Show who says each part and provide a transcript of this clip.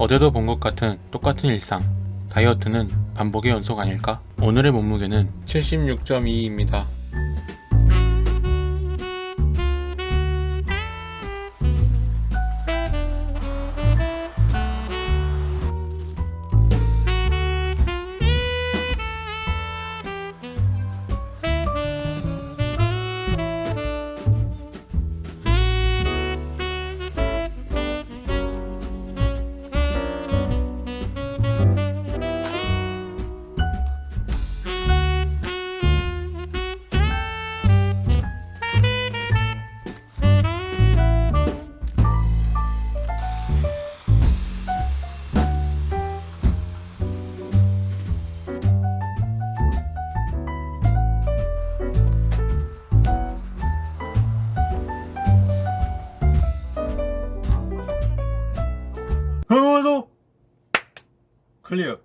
Speaker 1: 어제도 본 것 같은 똑같은 일상. 다이어트는 반복의 연속 아닐까? 오늘의 몸무게는 76.2입니다.
Speaker 2: 그러면도 클리어